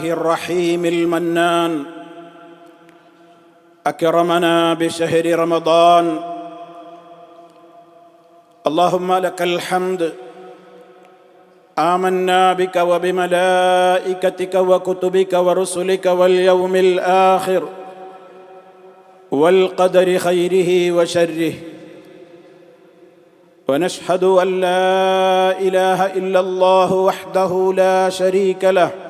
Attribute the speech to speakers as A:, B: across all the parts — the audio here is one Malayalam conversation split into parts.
A: الله الرحيم المنان. أكرمنا بشهر رمضان. اللهم لك الحمد. آمنا بك وبملائكتك وكتبك ورسلك واليوم الآخر. والقدر خيره وشره. ونشهد أن لا إله إلا الله وحده لا شريك له.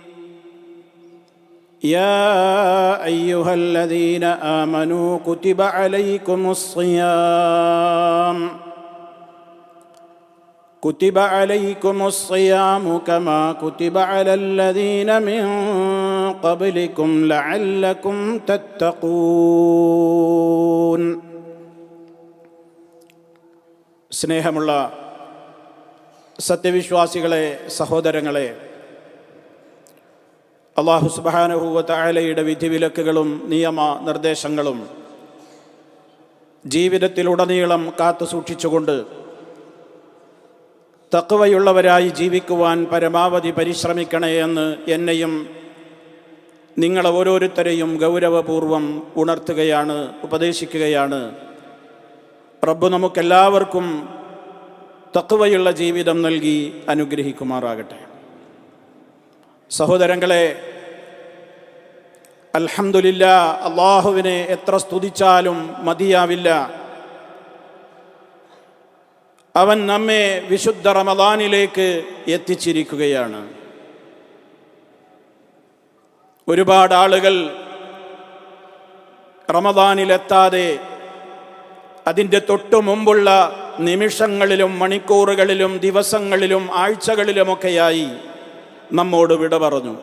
A: يا ايها الذين امنوا كتب عليكم الصيام كتب عليكم الصيام كما كتب على الذين من قبلكم لعلكم تتقون സ്നേഹമുള്ള സത്യവിശ്വാസികളെ സഹോദരങ്ങളെ അള്ളാഹു സുബാനുഭൂവത്തായാലയുടെ വിധിവിലക്കുകളും നിയമ നിർദ്ദേശങ്ങളും ജീവിതത്തിലുടനീളം കാത്തു സൂക്ഷിച്ചുകൊണ്ട് തക്കവയുള്ളവരായി ജീവിക്കുവാൻ പരമാവധി പരിശ്രമിക്കണേ എന്ന് എന്നെയും നിങ്ങൾ ഓരോരുത്തരെയും ഗൗരവപൂർവം ഉണർത്തുകയാണ് ഉപദേശിക്കുകയാണ്. പ്രഭു നമുക്കെല്ലാവർക്കും തക്കവയുള്ള ജീവിതം നൽകി അനുഗ്രഹിക്കുമാറാകട്ടെ. സഹോദരങ്ങളെ അൽഹമില്ല അള്ളാഹുവിനെ എത്ര സ്തുതിച്ചാലും മതിയാവില്ല. അവൻ നമ്മെ വിശുദ്ധ റമദാനിലേക്ക് എത്തിച്ചിരിക്കുകയാണ്. ഒരുപാട് ആളുകൾ റമദാനിലെത്താതെ അതിന്റെ തൊട്ടു മുമ്പുള്ള നിമിഷങ്ങളിലും മണിക്കൂറുകളിലും ദിവസങ്ങളിലും ആഴ്ചകളിലുമൊക്കെയായി നമ്മോട് വിട പറഞ്ഞു.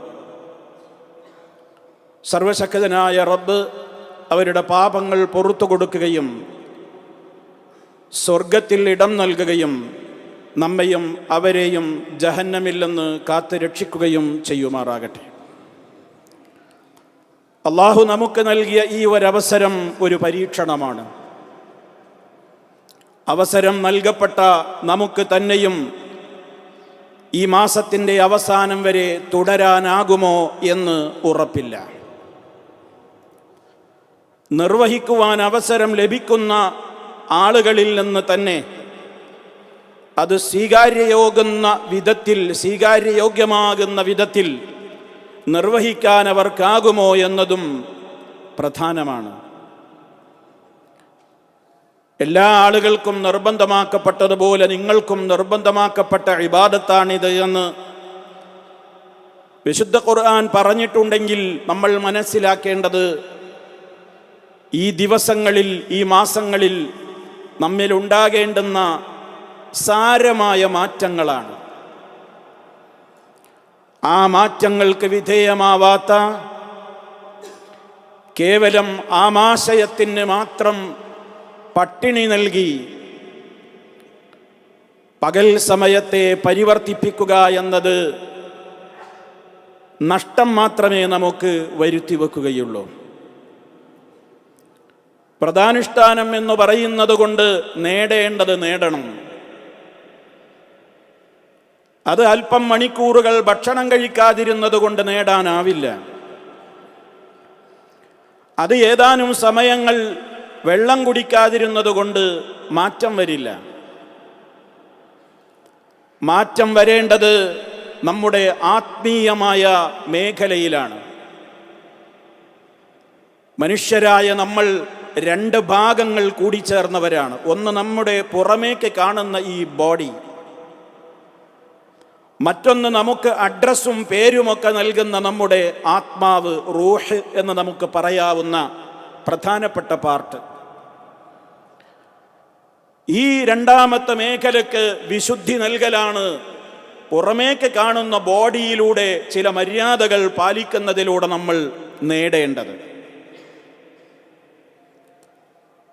A: സർവശക്തനായ റബ്ബ് അവരുടെ പാപങ്ങൾ പുറത്തു കൊടുക്കുകയും സ്വർഗത്തിൽ ഇടം നൽകുകയും നമ്മയും അവരെയും ജഹന്നമില്ലെന്ന് കാത്തു രക്ഷിക്കുകയും ചെയ്യുമാറാകട്ടെ. അള്ളാഹു നമുക്ക് നൽകിയ ഈ ഒരവസരം ഒരു പരീക്ഷണമാണ്. അവസരം നൽകപ്പെട്ട നമുക്ക് തന്നെയും ഈ മാസത്തിന്റെ അവസാനം വരെ തുടരാനാകുമോ എന്ന് ഉറപ്പില്ല. നിർവഹിക്കുവാൻ അവസരം ലഭിക്കുന്ന ആളുകളിൽ നിന്ന് തന്നെ അത് സ്വീകാര്യയോഗുന്ന വിധത്തിൽ സ്വീകാര്യയോഗ്യമാകുന്ന വിധത്തിൽ നിർവഹിക്കാൻ അവർക്കാകുമോ എന്നതും പ്രധാനമാണ്. എല്ലാ ആളുകൾക്കും നിർബന്ധമാക്കപ്പെട്ടതുപോലെ നിങ്ങൾക്കും നിർബന്ധമാക്കപ്പെട്ട ഇബാദത്താണിത് എന്ന് വിശുദ്ധ ഖുർആൻ പറഞ്ഞിട്ടുണ്ടെങ്കിൽ നമ്മൾ മനസ്സിലാക്കേണ്ടത് ഈ ദിവസങ്ങളിൽ ഈ മാസങ്ങളിൽ നമ്മിൽ ഉണ്ടാകേണ്ടുന്ന സാരമായ മാറ്റങ്ങളാണ്. ആ മാറ്റങ്ങൾക്ക് വിധേയമാവാത്ത കേവലം ആമാശയത്തിന് മാത്രം പട്ടിണി നൽകി. പകൽ സമയത്തെ പരിവർത്തിപ്പിക്കുക എന്നത് നഷ്ടം മാത്രമേ നമുക്ക് വരുത്തി വെക്കുകയുള്ളൂ. പ്രധാനുഷ്ഠാനം എന്ന് പറയുന്നത് കൊണ്ട് നേടേണ്ടത് നേടണം. അത് അല്പം മണിക്കൂറുകൾ ഭക്ഷണം കഴിക്കാതിരുന്നത് കൊണ്ട് നേടാനാവില്ല. അത് ഏതാനും സമയങ്ങൾ വെള്ളം കുടിക്കാതിരുന്നത് കൊണ്ട് മാറ്റം വരില്ല. മാറ്റം വരേണ്ടത് നമ്മുടെ ആത്മീയമായ മേഖലയിലാണ്. മനുഷ്യരായ നമ്മൾ രണ്ട് ഭാഗങ്ങൾ കൂടിച്ചേർന്നവരാണ് ഒന്ന് നമ്മുടെ പുറമേക്ക് കാണുന്ന ഈ ബോഡി. മറ്റൊന്ന് നമുക്ക് അഡ്രസ്സും പേരുമൊക്കെ നൽകുന്ന നമ്മുടെ ആത്മാവ് റൂഹ് എന്ന് നമുക്ക് പറയാവുന്ന പ്രധാനപ്പെട്ട പാർട്ട് ഈ രണ്ടാമത്തെ മേഖലക്ക് വിശുദ്ധി നൽകലാണ്. പുറമേക്ക് കാണുന്ന ബോഡിയിലൂടെ ചില മര്യാദകൾ പാലിക്കുന്നതിലൂടെ നമ്മൾ നേടേണ്ടത്.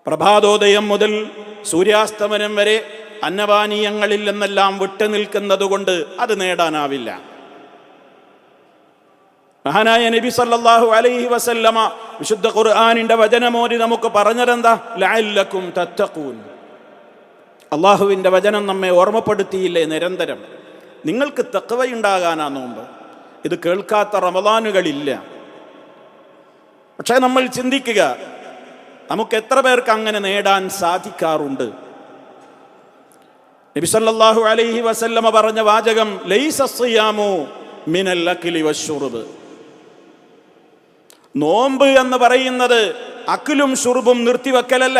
A: പ്രഭാതോദയം മുതൽ സൂര്യാസ്തമനം വരെ അന്നപാനീയങ്ങളിൽ നിന്നെല്ലാം വിട്ടു നിൽക്കുന്നത് കൊണ്ട് അത് നേടാനാവില്ല. മഹാനായ നബി സല്ലല്ലാഹു അലൈഹി വസല്ലമ വിശുദ്ധ ഖുർആാനിന്റെ വചനമോരി നമുക്ക് പറഞ്ഞതെന്താ? ലഅല്ലക്കും അള്ളാഹുവിന്റെ വചനം നമ്മെ ഓർമ്മപ്പെടുത്തിയില്ലേ നിരന്തരം. നിങ്ങൾക്ക് തക്കവയുണ്ടാകാനാ നോമ്പ്. ഇത് കേൾക്കാത്ത റമദാനുകളില്ല. പക്ഷേ നമ്മൾ ചിന്തിക്കുക നമുക്ക് എത്ര പേർക്ക് അങ്ങനെ നേടാൻ സാധിക്കാറുണ്ട്? നബി സല്ലല്ലാഹു അലൈഹി വസല്ലമ പറഞ്ഞ വാചകം ലൈസ സിയാമു മിനൽ അക്ലി വശുറുബ് നോമ്പ് എന്ന് പറയുന്നത് അക്കിലും ഷുറുബും നിർത്തിവെക്കലല്ല.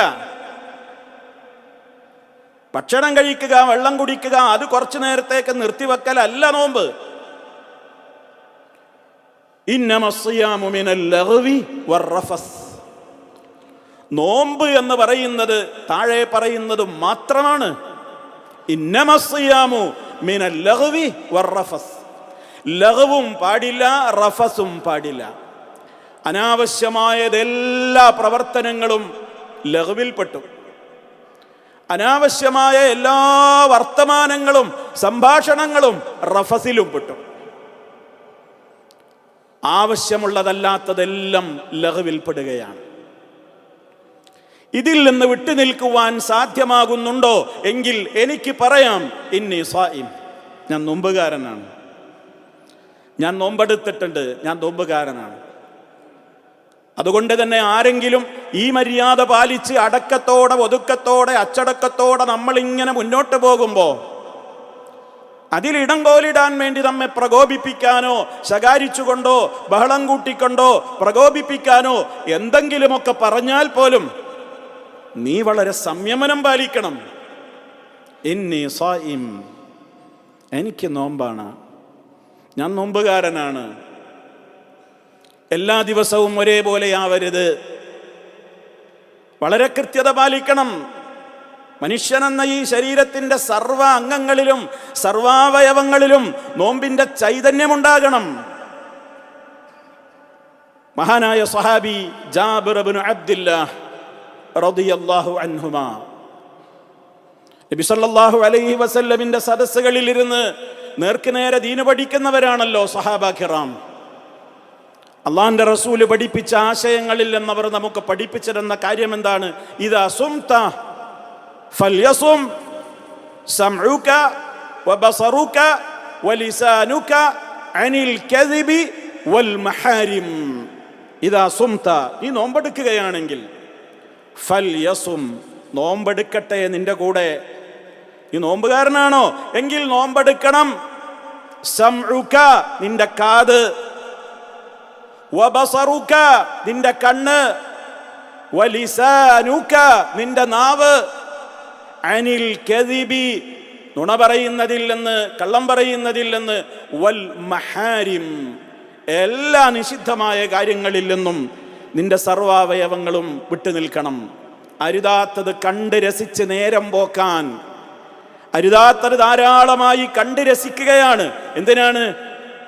A: ഭക്ഷണം കഴിക്കുക വെള്ളം കുടിക്കുക അത് കുറച്ചു നേരത്തേക്ക് നിർത്തിവെക്കലല്ല നോമ്പ്. നോമ്പ് എന്ന് പറയുന്നത് താഴെ പറയുന്നത് മാത്രമാണ്. ലഘവും പാടില്ല റഫസും പാടില്ല. അനാവശ്യമായതെല്ലാ പ്രവർത്തനങ്ങളും ലഘുവിൽപ്പെട്ടു. അനാവശ്യമായ എല്ലാ വർത്തമാനങ്ങളും സംഭാഷണങ്ങളും റഫസിലും പെട്ടു. ആവശ്യമുള്ളതല്ലാത്തതെല്ലാം ലഘുവിൽപ്പെടുകയാണ്. ഇതിൽ നിന്ന് വിട്ടുനിൽക്കുവാൻ സാധ്യമാകുന്നുണ്ടോ എങ്കിൽ എനിക്ക് പറയാം ഇന്നി സ്വായിം ഞാൻ നോമ്പുകാരനാണ്. ഞാൻ നോമ്പെടുത്തിട്ടുണ്ട് ഞാൻ നോമ്പുകാരനാണ്. അതുകൊണ്ട് തന്നെ ആരെങ്കിലും ഈ മര്യാദ പാലിച്ച് അടക്കത്തോടെ ഒതുക്കത്തോടെ അച്ചടക്കത്തോടെ നമ്മൾ ഇങ്ങനെ മുന്നോട്ട് പോകുമ്പോൾ അതിലിടം കോലിടാൻ വേണ്ടി നമ്മെ പ്രകോപിപ്പിക്കാനോ ശകാരിച്ചുകൊണ്ടോ ബഹളം കൂട്ടിക്കൊണ്ടോ പ്രകോപിപ്പിക്കാനോ എന്തെങ്കിലുമൊക്കെ പറഞ്ഞാൽ പോലും നീ വളരെ സംയമനം പാലിക്കണം. എന്നെ സായിം എനിക്ക് നോമ്പാണ്. ഞാൻ നോമ്പുകാരനാണ്. എല്ലാ ദിവസവും ഒരേപോലെയാവരുത് വളരെ കൃത്യത പാലിക്കണം. മനുഷ്യനെന്ന ഈ ശരീരത്തിന്റെ സർവ അംഗങ്ങളിലും സർവാവയവങ്ങളിലും നോമ്പിന്റെ ചൈതന്യമുണ്ടാകണം. മഹാനായ സഹാബി ജാബിർ ഇബ്നു അബ്ദുല്ലാഹ് അൻഹുമാ. നബി സല്ലല്ലാഹു അലൈഹി ഇരുന്ന് നേർക്കുനേരെ ദീന് പഠിക്കുന്നവരാണല്ലോ സഹാബ കിറാം. അള്ളാന്റെ റസൂൽ പഠിപ്പിച്ച ആശയങ്ങളിൽ എന്നവർ നമുക്ക് പഠിപ്പിച്ചിരുന്ന കാര്യം എന്താണ് ഇത് ഈ നോമ്പെടുക്കുകയാണെങ്കിൽ നോമ്പെടുക്കട്ടെ നിന്റെ കൂടെ. ഈ നോമ്പുകാരനാണോ? എങ്കിൽ നോമ്പെടുക്കണം. നിന്റെ കാത്. നിന്റെ കണ്ണ്. നിന്റെ നാവ്. അനിൽ കെതിബി നുണ പറയുന്നതിൽ നിന്ന് കള്ളം പറയുന്നതിൽ നിന്ന്. വൽ മഹാരിം എല്ലാ നിഷിദ്ധമായ കാര്യങ്ങളിൽ നിന്നും നിന്റെ സർവാവയവങ്ങളും വിട്ടു നിൽക്കണം. അരുതാത്തത് കണ്ട് രസിച്ച് നേരം പോക്കാൻ. അരുതാത്തത് ധാരാളമായി കണ്ട് രസിക്കുകയാണ്. എന്തിനാണ്?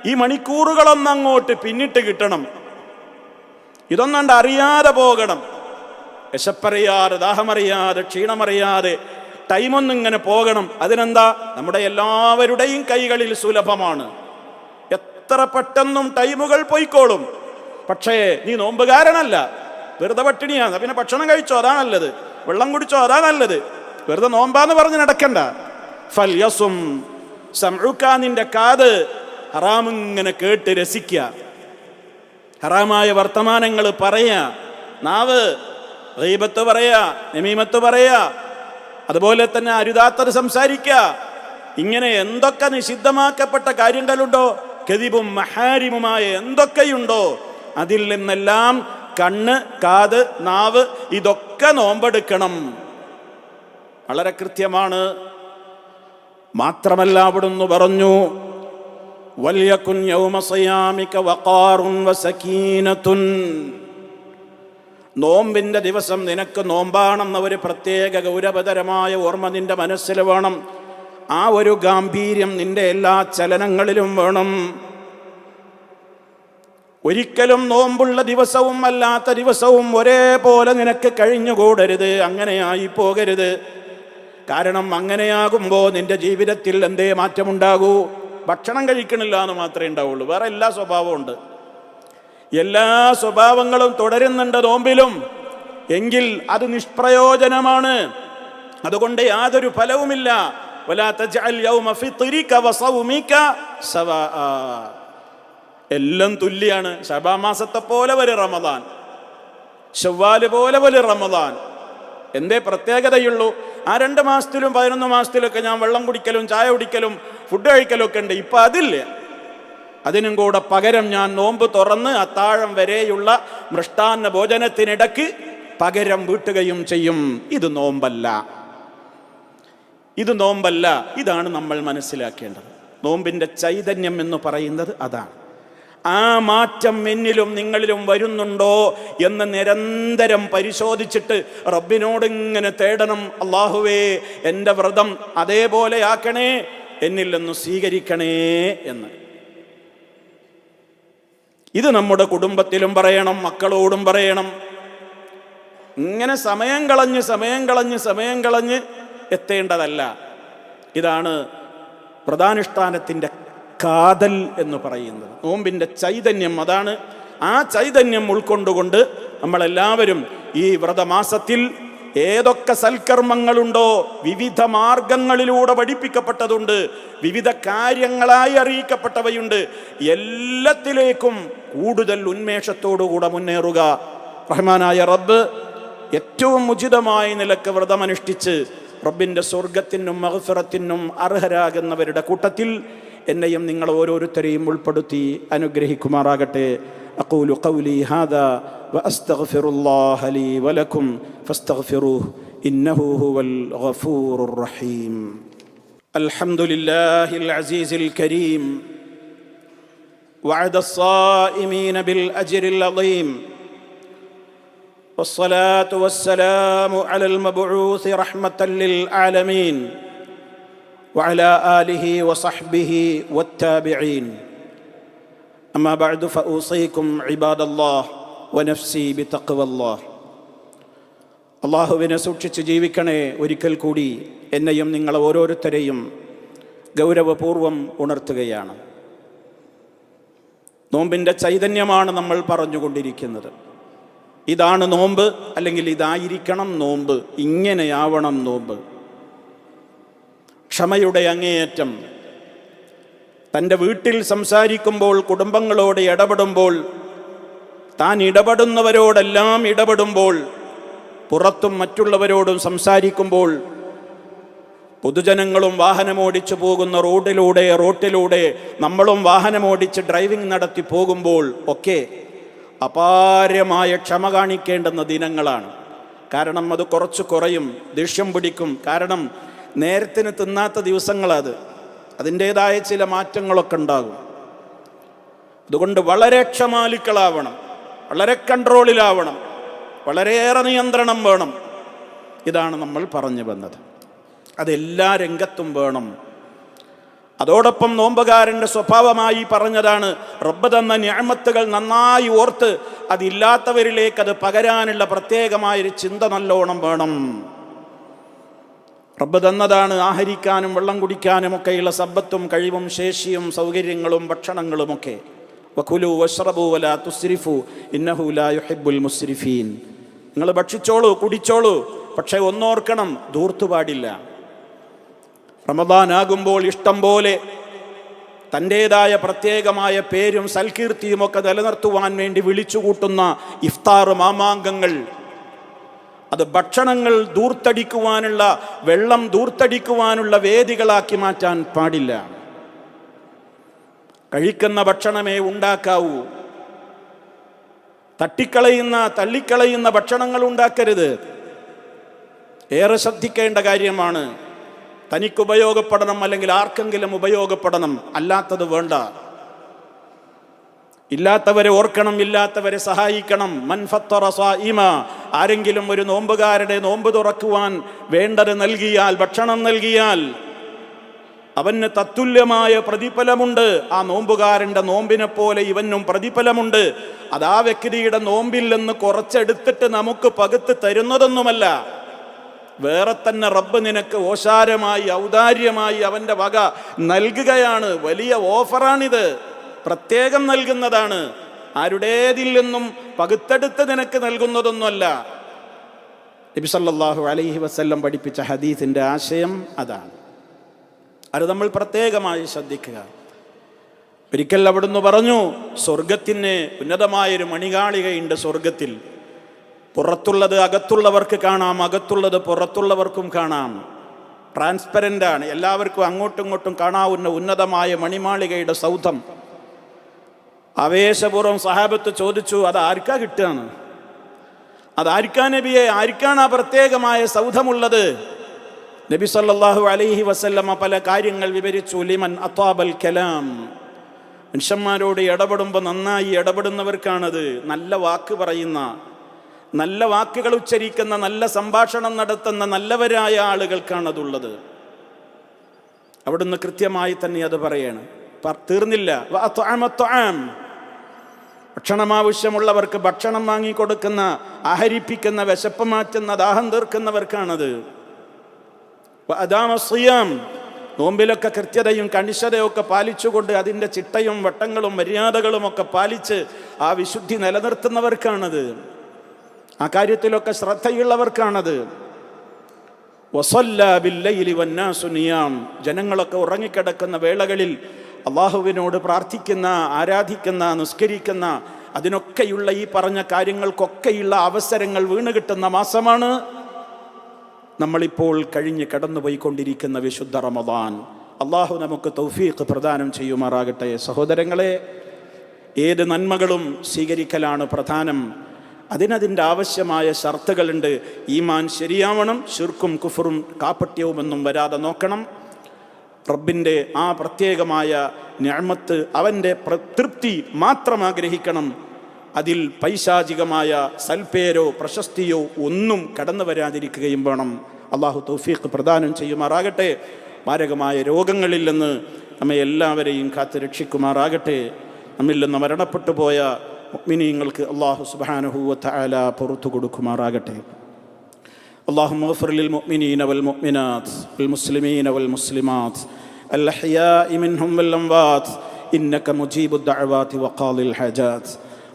A: ഈ മണിക്കൂറുകളൊന്നും അങ്ങോട്ട് പിന്നിട്ട് കിട്ടണം. ഇതൊന്നണ്ട് അറിയാതെ പോകണം. വിശപ്പറിയാതെ ദാഹമറിയാതെ ക്ഷീണമറിയാതെ ടൈമൊന്നും ഇങ്ങനെ പോകണം. അതിനെന്താ? നമ്മുടെ എല്ലാവരുടെയും കൈകളിൽ സുലഭമാണ്. എത്ര പെട്ടെന്നും ടൈമുകൾ പോയിക്കോളും. പക്ഷേ നീ നോമ്പുകാരനല്ല. വെറുതെ പട്ടിണിയാണ്. പിന്നെ ഭക്ഷണം കഴിച്ചോ? അതാ നല്ലത്. വെള്ളം കുടിച്ചോ? അതാ നല്ലത്. വെറുതെ നോമ്പാന്ന് പറഞ്ഞ് നടക്കണ്ട. ഫല്യസും നിന്റെ കാത്. ഹറാമിങ്ങനെ കേട്ട് രസിക്കുക. ഹറാമായ വർത്തമാനങ്ങൾ പറയുക. നാവ് റീബത്ത് പറയുക നമീമത്ത് പറയുക. അതുപോലെ തന്നെ അരുതാത്തത് സംസാരിക്കുക. ഇങ്ങനെ എന്തൊക്കെ നിഷിദ്ധമാക്കപ്പെട്ട കാര്യങ്ങളുണ്ടോ? കതിബും മഹാരിമുമായ എന്തൊക്കെയുണ്ടോ? അതിൽ നിന്നെല്ലാം കണ്ണ് കാത് നാവ് ഇതൊക്കെ നോമ്പെടുക്കണം. വളരെ കൃത്യമാണ്. മാത്രമല്ല അവിടുന്ന് പറഞ്ഞു വല്യക്കുൻ صيامك وقار وسكينة. നോമ്പിന്റെ ദിവസം നിനക്ക് നോമ്പാണെന്ന ഒരു പ്രത്യേക ഗൗരവതരമായ ഓർമ്മ നിന്റെ മനസ്സിൽ വേണം. ആ ഒരു ഗാംഭീര്യം നിന്റെ എല്ലാ ചലനങ്ങളിലും വേണം. ഒരിക്കലും നോമ്പുള്ള ദിവസവും അല്ലാത്ത ദിവസവും ഒരേപോലെ നിനക്ക് കഴിഞ്ഞുകൂടരുത്. അങ്ങനെയായി പോകരുത് കാരണം അങ്ങനെയാകുമ്പോൾ നിന്റെ ജീവിതത്തിൽ എന്തേ മാറ്റമുണ്ടാകൂ? ഭക്ഷണം കഴിക്കണില്ല എന്ന് മാത്രമേ ഉണ്ടാവുള്ളൂ. വേറെ എല്ലാ സ്വഭാവവും ഉണ്ട്. എല്ലാ സ്വഭാവങ്ങളും തുടരുന്നുണ്ട് നോമ്പിലും. എങ്കിൽ അത് നിഷ്പ്രയോജനമാണ്. അതുകൊണ്ട് യാതൊരു ഫലവുമില്ല. എല്ലാം തുല്യാണ്. ശബാമാസത്തെ പോലെ ഒരു റമദാൻ. ഷവ്വാൽ പോലെ ഒരു റമദാൻ. എന്തേ പ്രത്യേകതയുള്ളൂ. ആ രണ്ട് മാസത്തിലും പതിനൊന്ന് മാസത്തിലൊക്കെ ഞാൻ വെള്ളം കുടിക്കലും ചായ കുടിക്കലും ഫുഡ് കഴിക്കലൊക്കെ ഉണ്ട്. ഇപ്പം അതില്ല. അതിനും കൂടെ പകരം ഞാൻ നോമ്പ് തുറന്ന് അത്താഴം വരെയുള്ള മൃഷ്ടാന്ന ഭോജനത്തിനിടക്ക് പകരം വീട്ടുകയും ചെയ്യും. ഇത് നോമ്പല്ല. ഇത് നോമ്പല്ല. ഇതാണ് നമ്മൾ മനസ്സിലാക്കേണ്ടത്. നോമ്പിന്റെ ചൈതന്യം എന്ന് പറയുന്നത് അതാണ്. ആ മാറ്റം എന്നിലും നിങ്ങളിലും വരുന്നുണ്ടോ എന്ന് നിരന്തരം പരിശോധിച്ചിട്ട് റബ്ബിനോട് ഇങ്ങനെ തേടണം. അള്ളാഹുവേ എന്റെ വ്രതം അതേപോലെ ആക്കണേ. എന്നിൽ നിന്ന് സ്വീകരിക്കണേ എന്ന്. ഇത് നമ്മുടെ കുടുംബത്തിലും പറയണം മക്കളോടും പറയണം. ഇങ്ങനെ സമയം കളഞ്ഞ് സമയം കളഞ്ഞ് സമയം കളഞ്ഞ് എത്തേണ്ടതല്ല. ഇതാണ് പ്രധാനുഷ്ഠാനത്തിന്റെ കാതൽ എന്ന് പറയുന്നത്. നോമ്പിന്റെ ചൈതന്യം അതാണ്. ആ ചൈതന്യം ഉൾക്കൊണ്ടുകൊണ്ട് നമ്മളെല്ലാവരും ഈ വ്രതമാസത്തിൽ ഏതൊക്കെ സൽക്കർമ്മങ്ങളുണ്ടോ വിവിധ മാർഗങ്ങളിലൂടെ പഠിപ്പിക്കപ്പെട്ടതുണ്ട് വിവിധ കാര്യങ്ങളായി അറിയിക്കപ്പെട്ടവയുണ്ട്. എല്ലാത്തിലേക്കും കൂടുതൽ ഉന്മേഷത്തോടുകൂടെ മുന്നേറുക. റഹ്മാനായ റബ്ബ് ഏറ്റവും ഉചിതമായ നിലയ്ക്ക് വ്രതമനുഷ്ഠിച്ച് റബ്ബിന്റെ സ്വർഗത്തിനും മഹഫിറത്തിനും അർഹരാകുന്നവരുടെ കൂട്ടത്തിൽ എന്നെയും നിങ്ങൾ ഓരോരുത്തരെയും ഉൾപ്പെടുത്തി അനുഗ്രഹിക്കുമാറാകട്ടെ. أقول قولي هذا وأستغفر الله لي ولكم فاستغفروه إنه هو الغفور الرحيم. الحمد لله العزيز الكريم. وعد الصائمين بالأجر العظيم. والصلاة والسلام على المبعوث رحمة للعالمين. وعلى آله وصحبه والتابعين. أما بعد فأوصيكم عباد الله ونفسي بتقوى الله അള്ളാഹുവിനെ സൂക്ഷിച്ച് ജീവിക്കണേ ഒരിക്കൽ കൂടി എന്നെയും നിങ്ങൾ ഓരോരുത്തരെയും ഗൗരവപൂർവം ഉണർത്തുകയാണ് നോമ്പിൻ്റെ ചൈതന്യമാണ് നമ്മൾ പറഞ്ഞുകൊണ്ടിരിക്കുന്നത് ഇതാണ് നോമ്പ് അല്ലെങ്കിൽ ഇതായിരിക്കണം നോമ്പ് ഇങ്ങനെയാവണം നോമ്പ് ക്ഷമയുടെ അങ്ങേയറ്റം തന്റെ വീട്ടിൽ സംസാരിക്കുമ്പോൾ കുടുംബങ്ങളോട് ഇടപെടുമ്പോൾ താൻ ഇടപെടുന്നവരോടെല്ലാം ഇടപെടുമ്പോൾ പുറത്തും മറ്റുള്ളവരോടും സംസാരിക്കുമ്പോൾ പൊതുജനങ്ങളും വാഹനമോടിച്ചു പോകുന്ന റോഡിലൂടെ റോട്ടിലൂടെ നമ്മളും വാഹനമോടിച്ച് ഡ്രൈവിംഗ് നടത്തി പോകുമ്പോൾ ഒക്കെ അപാരമായ ക്ഷമ കാണിക്കേണ്ടുന്ന ദിനങ്ങളാണ്. കാരണം അത് കുറച്ച് കുറയും ദേഷ്യം പിടിക്കും. കാരണം നേരത്തിന് തിന്നാത്ത ദിവസങ്ങളത്. അതിന്റേതായ ചില മാറ്റങ്ങളൊക്കെ ഉണ്ടാകും. അതുകൊണ്ട് വളരെ ക്ഷമാലിക്കളാവണം വളരെ കൺട്രോളിലാവണം വളരെയേറെ നിയന്ത്രണം വേണം. ഇതാണ് നമ്മൾ പറഞ്ഞു വന്നത്. അതെല്ലാ രംഗത്തും വേണം. അതോടൊപ്പം നോമ്പുകാരന്റെ സ്വഭാവമായി പറഞ്ഞതാണ് റബ്ബ് തന്ന ഞാമത്തുകൾ നന്നായി ഓർത്ത് അതില്ലാത്തവരിലേക്ക് അത് പകരാനുള്ള പ്രത്യേകമായൊരു ചിന്ത നല്ലോണം വേണം. റബ്ബ് തന്നതാണ് ആഹരിക്കാനും വെള്ളം കുടിക്കാനും ഒക്കെയുള്ള സമ്പത്തും കഴിവും ശേഷിയും സൗകര്യങ്ങളും ഭക്ഷണങ്ങളുമൊക്കെ. വഖുലു വഷ്റബു വല തുസ്രിഫു ഇന്നഹു ലാ യുഹിബ്ബുൽ മുസ്രിഫീൻ. നിങ്ങൾ ഭക്ഷിച്ചോളൂ കുടിച്ചോളൂ പക്ഷേ ഒന്നോർക്കണം ധൂർത്തു പാടില്ല. റമദാനാകുമ്പോൾ ഇഷ്ടം പോലെ തന്റേതായ പ്രത്യേകമായ പേരും സൽകീർത്തിയും ഒക്കെ നിലനിർത്തുവാൻ വേണ്ടി വിളിച്ചുകൂട്ടുന്ന ഇഫ്താർ മാമാങ്കങ്ങൾ അത് ഭക്ഷണങ്ങൾ ദൂർത്തടിക്കുവാനുള്ള വെള്ളം ദൂർത്തടിക്കുവാനുള്ള വേദികളാക്കി മാറ്റാൻ പാടില്ല. കഴിക്കുന്ന ഭക്ഷണമേ ഉണ്ടാക്കാവൂ. തട്ടിക്കളയുന്ന തള്ളിക്കളയുന്ന ഭക്ഷണങ്ങൾ ഉണ്ടാക്കരുത്. ഏറെ ശ്രദ്ധിക്കേണ്ട കാര്യമാണ് തനിക്ക് ഉപയോഗപ്പെടണം അല്ലെങ്കിൽ ആർക്കെങ്കിലും ഉപയോഗപ്പെടണം അല്ലാത്തത് വേണ്ട. ഇല്ലാത്തവരെ ഓർക്കണം ഇല്ലാത്തവരെ സഹായിക്കണം. മൻഫത്തറ ആരെങ്കിലും ഒരു നോമ്പുകാരുടെ നോമ്പ് തുറക്കുവാൻ വേണ്ടത് നൽകിയാൽ ഭക്ഷണം നൽകിയാൽ അവന് തത്തുല്യമായ പ്രതിഫലമുണ്ട്. ആ നോമ്പുകാരന്റെ നോമ്പിനെ പോലെ ഇവനും പ്രതിഫലമുണ്ട്. അത് ആ വ്യക്തിയുടെ നോമ്പിൽ നിന്ന് കുറച്ചെടുത്തിട്ട് നമുക്ക് പകുത്ത് തരുന്നതൊന്നുമല്ല. വേറെ തന്നെ റബ്ബ് നിനക്ക് ഓശാരമായി ഔദാര്യമായി അവന്റെ വക നൽകുകയാണ്. വലിയ ഓഫറാണിത്. പ്രത്യേകം നൽകുന്നതാണ്. ആരുടേതിൽ നിന്നും പകുത്തെടുത്ത് നിനക്ക് നൽകുന്നതൊന്നുമല്ല. നബി സല്ലല്ലാഹു അലൈഹി വസ്ല്ലം പഠിപ്പിച്ച ഹദീസിന്റെ ആശയം അതാണ്. അത് നമ്മൾ പ്രത്യേകമായി ശ്രദ്ധിക്കുക. ഒരിക്കൽ അവിടുന്ന് പറഞ്ഞു സ്വർഗത്തിന് ഉന്നതമായൊരു മണികാളികയുണ്ട് സ്വർഗത്തിൽ പുറത്തുള്ളത് അകത്തുള്ളവർക്ക് കാണാം അകത്തുള്ളത് പുറത്തുള്ളവർക്കും കാണാം. ട്രാൻസ്പെറന്റ് ആണ് എല്ലാവർക്കും അങ്ങോട്ടും ഇങ്ങോട്ടും കാണാവുന്ന ഉന്നതമായ മണിമാളികയുടെ സൗധം. ആവേശപൂർവം സഹാബത്ത് ചോദിച്ചു അത് ആർക്കാ കിട്ടുകയാണ്? അത് ആർക്കാ നബിയെ? ആർക്കാണ് ആ പ്രത്യേകമായ സൗധമുള്ളത്? നബി സല്ലാഹു അലൈഹി വസല്ലമ പല കാര്യങ്ങൾ വിവരിച്ചു ലിമൻ അത്താബൽ കലാം. മനുഷ്യന്മാരോട് ഇടപെടുമ്പോൾ നന്നായി ഇടപെടുന്നവർക്കാണത് നല്ല വാക്ക് പറയുന്ന നല്ല വാക്കുകൾ ഉച്ചരിക്കുന്ന നല്ല സംഭാഷണം നടത്തുന്ന നല്ലവരായ ആളുകൾക്കാണതുള്ളത്. അവിടുന്ന് കൃത്യമായി തന്നെ അത് പറയാണ്. തീർന്നില്ല. വ ഭക്ഷണം ആവശ്യമുള്ളവർക്ക് ഭക്ഷണം വാങ്ങിക്കൊടുക്കുന്ന ആഹരിപ്പിക്കുന്ന വിശപ്പ് മാറ്റുന്ന ദാഹം തീർക്കുന്നവർക്കാണത് വ അദാമ സിയാം. നോമ്പിലൊക്കെ കൃത്യതയും കണിശതയൊക്കെ പാലിച്ചുകൊണ്ട് അതിന്റെ ചിട്ടയും വട്ടങ്ങളും മര്യാദകളും ഒക്കെ പാലിച്ച് ആ വിശുദ്ധി നിലനിർത്തുന്നവർക്കാണത് ആ കാര്യത്തിലൊക്കെ ശ്രദ്ധയുള്ളവർക്കാണത് വസല്ല ബില്ലൈലി വന്നാസു നിയാം ജനങ്ങളൊക്കെ ഉറങ്ങിക്കിടക്കുന്ന വേളകളിൽ അള്ളാഹുവിനോട് പ്രാർത്ഥിക്കുന്ന ആരാധിക്കുന്ന നിസ്കരിക്കുന്ന അതിനൊക്കെയുള്ള ഈ പറഞ്ഞ കാര്യങ്ങൾക്കൊക്കെയുള്ള അവസരങ്ങൾ വീണ് കിട്ടുന്ന മാസമാണ് നമ്മളിപ്പോൾ കഴിഞ്ഞ് കടന്നുപോയിക്കൊണ്ടിരിക്കുന്ന വിശുദ്ധ റമദാൻ. അള്ളാഹു നമുക്ക് തൗഫീഖ് പ്രദാനം ചെയ്യുമാറാകട്ടെ. സഹോദരങ്ങളെ ഏത് നന്മകളും സ്വീകരിക്കലാണ് പ്രധാനം. അതിനതിന്റെ ആവശ്യമായ ഷർത്തുകളുണ്ട്. ഈമാൻ ശരിയാവണം ശുർക്കും കുഫറും കാപ്പട്യവുമൊന്നും വരാതെ നോക്കണം. റബ്ബിന്റെ ആ പ്രത്യേകമായ ഞാമത്ത് അവന്റെ തൃപ്തി മാത്രം ആഗ്രഹിക്കണം. അതിൽ പൈശാചികമായ സൽപേരോ പ്രശസ്തിയോ ഒന്നും കടന്നു വരാതിരിക്കുകയും വേണം. അള്ളാഹു തൗഫീഖ് പ്രദാനം ചെയ്യുമാറാകട്ടെ. മാരകമായ രോഗങ്ങളിൽ നിന്ന് നമ്മെ എല്ലാവരെയും കാത്തു രക്ഷിക്കുമാറാകട്ടെ. നമ്മിൽ നിന്ന് മരണപ്പെട്ടു പോയ മിനിങ്ങൾക്ക് അള്ളാഹു സുബാനഹുവ ആല പുറത്തു കൊടുക്കുമാറാകട്ടെ. اللهم اغفر للمؤمنين والمؤمنات والمسلمين والمسلمات الأحياء منهم والأموات إنك مجيب الدعوات وقاضي الحاجات.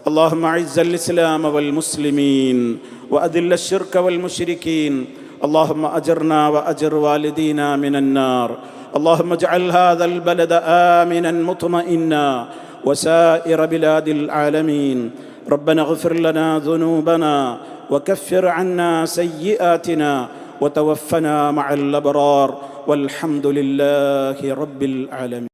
A: اللهم أعز الإسلام والمسلمين وأذل الشرك والمشركين. اللهم أجرنا وأجر والدينا من النار. اللهم اجعل هذا البلد آمنا مطمئنا وسائر بلاد العالمين. ربنا اغفر لنا ذنوبنا وكفر عنا سيئاتنا وتوفنا مع الأبرار والحمد لله رب العالمين.